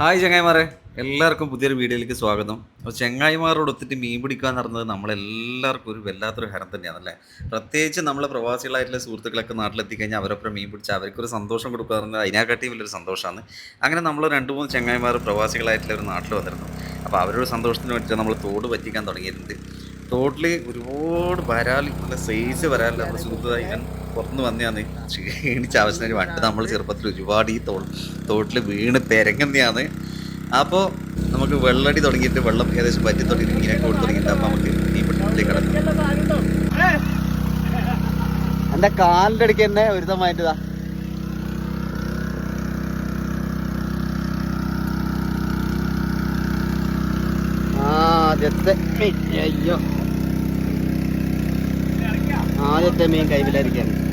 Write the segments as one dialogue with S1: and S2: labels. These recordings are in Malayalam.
S1: ഹായ് ചങ്ങായിമാരെ. എല്ലാവർക്കും പുതിയൊരു വീഡിയോയിലേക്ക് സ്വാഗതം. അപ്പോൾ ചെങ്ങായിമാരോട് ഒത്തിട്ട് മീൻ പിടിക്കുക എന്ന് പറയുന്നത് നമ്മളെല്ലാവർക്കും ഒരു വല്ലാത്തൊരു ഹരം തന്നെയാണ് അല്ലേ പ്രത്യേകിച്ച് നമ്മൾ പ്രവാസികളായിട്ടുള്ള സുഹൃത്തുക്കളൊക്കെ നാട്ടിലെത്തി കഴിഞ്ഞാൽ അവരൊപ്പം മീൻ പിടിച്ച് അവർക്കൊരു സന്തോഷം പറഞ്ഞാൽ അതിനെക്കാട്ടിയും വലിയൊരു സന്തോഷമാണ്. അങ്ങനെ നമ്മൾ രണ്ട് മൂന്ന് ചെങ്ങായിമാർ പ്രവാസികളായിട്ടുള്ള ഒരു നാട്ടിൽ വന്നിരുന്നു. അപ്പോൾ അവരൊരു സന്തോഷത്തിന് വേണ്ടിയിട്ട് നമ്മൾ തോട് പറ്റിക്കാൻ തുടങ്ങിയിട്ടുണ്ട്. തോട്ടിൽ ഒരുപാട് വരാൽ നല്ല സൈസ് വരാൽ നമ്മുടെ സുഹൃത്തുക്കളായി ഇവൻ പുറത്തുനിന്ന് വന്നതാണ് ക്ഷീണിച്ച ആവശ്യത്തിന് പണ്ട് നമ്മൾ ചെറുപ്പത്തിൽ ഒരുപാട് ഈ തോ തോട്ടിൽ വീണ് പെരങ്ങുന്നതാണ് അപ്പോൾ നമുക്ക് വെള്ളടി തുടങ്ങിയിട്ട് വെള്ളം ഏകദേശം പറ്റി തുടങ്ങി ഇങ്ങനെയൊക്കെ കൊടുത്ത് തുടങ്ങിയിട്ട് അപ്പോൾ നമുക്ക് ഈ പെട്ടിലേക്ക് കിടക്കും.
S2: എന്റെ കാലിന്റെ അടുക്ക് തന്നെ ഒരുതമായിട്ടതാ. ആദ്യത്തെ അയ്യോ. ആദ്യത്തെ മീൻ കൈവിലായിരിക്കാണ്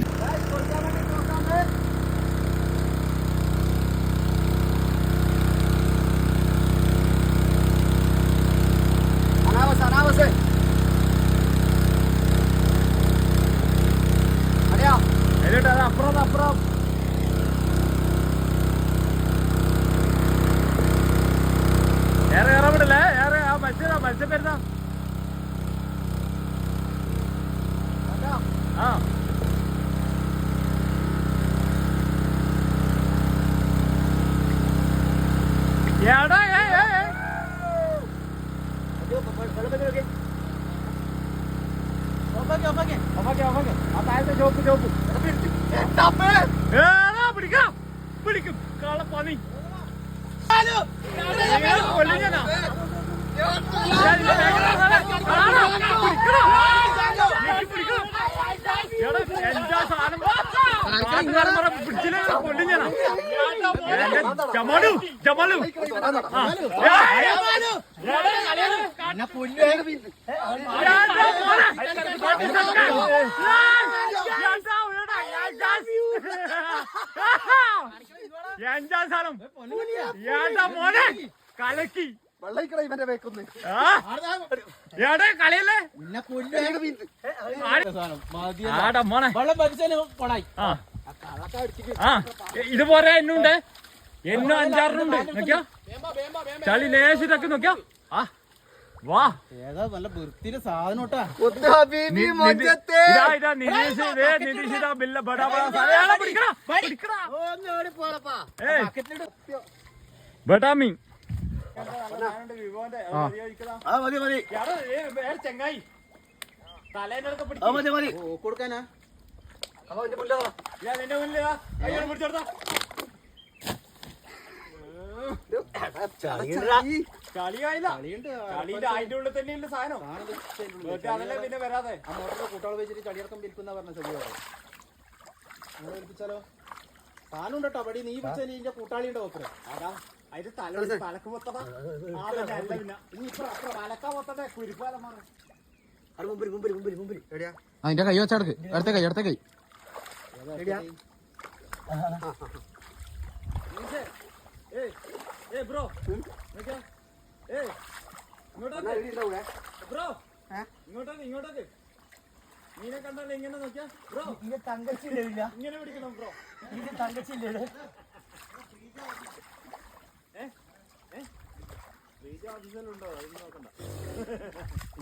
S3: എടാ ഏയ് ഏയ് ഏയ്. ഓഫാക്ക്, ഓഫാക്ക്. ആ താഴത്തെ ചോപ്പ് ചോപ്പ് ഏടാ ജമാലു ജമാലു. എന്താ സാധനം മോനെ കലക്കി.
S2: വെള്ളയിക്കട ഇവന്റെ വേക്കൊന്ന്
S3: കളിയല്ലേ? ആടാ മോനെ.
S2: വെള്ളം പരിചയം പോണായി
S3: ആ പോരാ എന്നുണ്ട് എന്നും അഞ്ചാറിനുണ്ട്. നോക്കിയോ? ചളി ലേശിതൊക്കെ നോക്കിയോ? ആ വാ.
S2: ഏതാ നല്ല വൃത്തിയിലെ സാധനം കേട്ടാ.
S3: നി- നിധി- ഇതാ ഇതാ നിതീഷ് ഇതേ നിതീഷ് ഇതാ ബില്ല ബടാ ബടാ സാധനം. ഏടാ, പിടിക്കടാ, പിടിക്കടാ. ഏയ്, ബടാ മീൻ.
S2: ആ. മതി മതി.
S3: എടാ, ഏ, ഏ, ചെങ്ങായി. തലേനൊക്കെ
S2: കൊടുക്കാനാ?
S3: അതിന്റെ ഉള്ളിൽ സാധനം. അതല്ലേ പിന്നെ വരാതെ.
S2: കൂട്ടാൾ വെച്ചിട്ട് ചടിയടക്കം വിൽക്കുന്ന പറഞ്ഞ ചെറിയ അങ്ങനെ ഏൽപ്പിച്ചാലോ സാധനം കേട്ടോ പടി നീ വിളിച്ച നീന്റെ കൂട്ടാളി ഉണ്ടോ നോക്കണേ
S3: അതാ. അതിന്റെ തല തലക്ക് മൊത്തതാ ആ തലക്കാ മൊത്തത്തെ കുരിപ്പാലം
S4: അതിന്റെ കൈ വെച്ചടക്ക്. അടുത്ത കൈ അടുത്ത കൈ.
S3: ബ്രോ. ബ്രോ ഇങ്ങോട്ടൊക്കെ ഇങ്ങോട്ടൊക്കെ. മീനെ കണ്ടാൽ ഇങ്ങനെ നോക്കിയാ? ബ്രോ.
S2: ഇത് തങ്കച്ചില്ല
S3: ഇങ്ങനെ പിടിക്കണം ബ്രോ.
S2: ഇത് തങ്കച്ചില്ല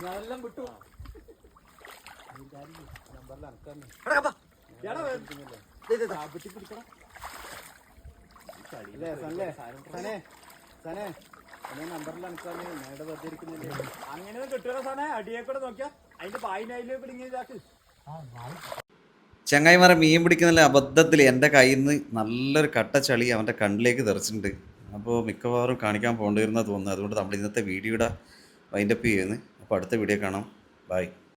S2: ഞാനെല്ലാം വിട്ടു.
S3: എടാ
S2: അല്ലേ സല്ലേ സനെ സനെ നമ്പറിൽ അനക്കാന്ന്
S3: അങ്ങനെ കിട്ടുക സാധനം അടിയെ കൂടെ നോക്കിയാ. അതിന്റെ
S1: ചങ്ങായിമാരെ മീൻ പിടിക്കുന്നതിലെ അബദ്ധത്തിൽ എന്റെ കയ്യിൽ നിന്ന് നല്ലൊരു കട്ട ചളി അവന്റെ കണ്ണിലേക്ക് തെറിച്ചിട്ടുണ്ട്. അപ്പോൾ മിക്കവാറും കാണിക്കാൻ പോകേണ്ടി വരുന്ന തോന്നുന്നു അതുകൊണ്ട് നമ്മൾ ഇന്നത്തെ വീഡിയോയുടെ വൈൻഡപ്പ് ചെയ്യുന്നു. അപ്പോൾ അടുത്ത വീഡിയോ കാണാം. ബൈ